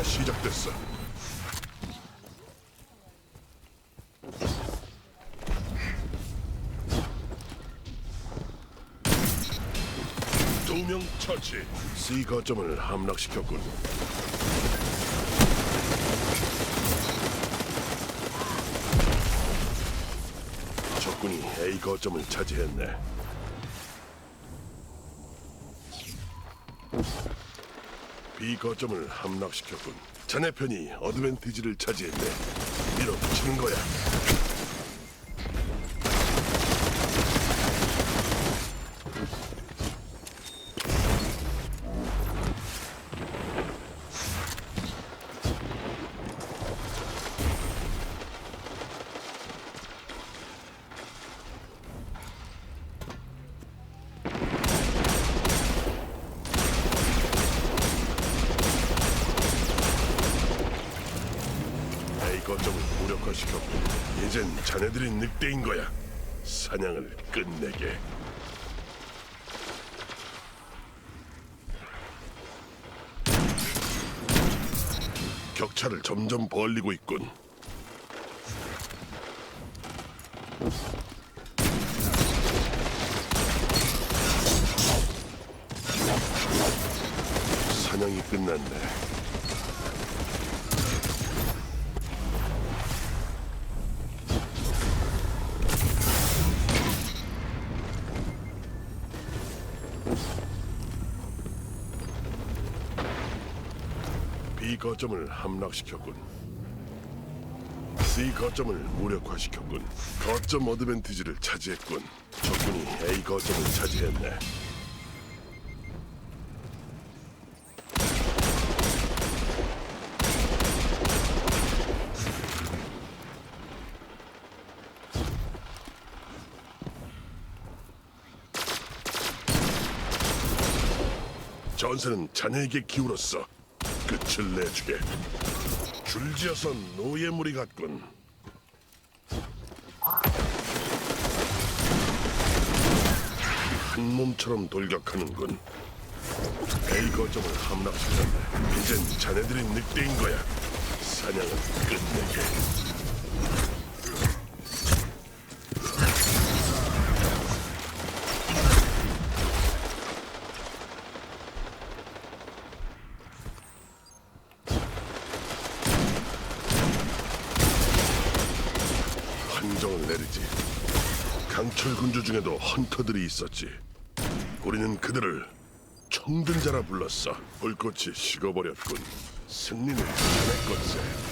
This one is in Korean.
전투가 시작됐어. 두 명 처치. C 거점을 함락시켰군. 적군이 A 거점을 차지했네. B 거점을 함락시켰군. 자네 편이 어드밴티지를 차지했네. 밀어붙이는 거야. 무력화시켰고 이젠 자네들이 늑대인 거야. 사냥을 끝내게. 격차를 점점 벌리고 있군. 사냥이 끝났네. B 거점을 함락시켰군. C 거점을 무력화시켰군. 거점 어드밴티지를 차지했군. 적군이 A 거점을 차지했네. 전세는 자네에게 기울었어. 끝을 내주게. 줄지어서 노예물이 같군. 한 몸처럼 돌격하는군. A 거점을 함락시켰네. 이젠 자네들이 늑대인 거야. 사냥은 끝내게. 판정을 내리지. 강철 군주 중에도 헌터들이 있었지. 우리는 그들을 청든 자라 불렀어. 불꽃이 식어버렸군. 승리는 자네 것에.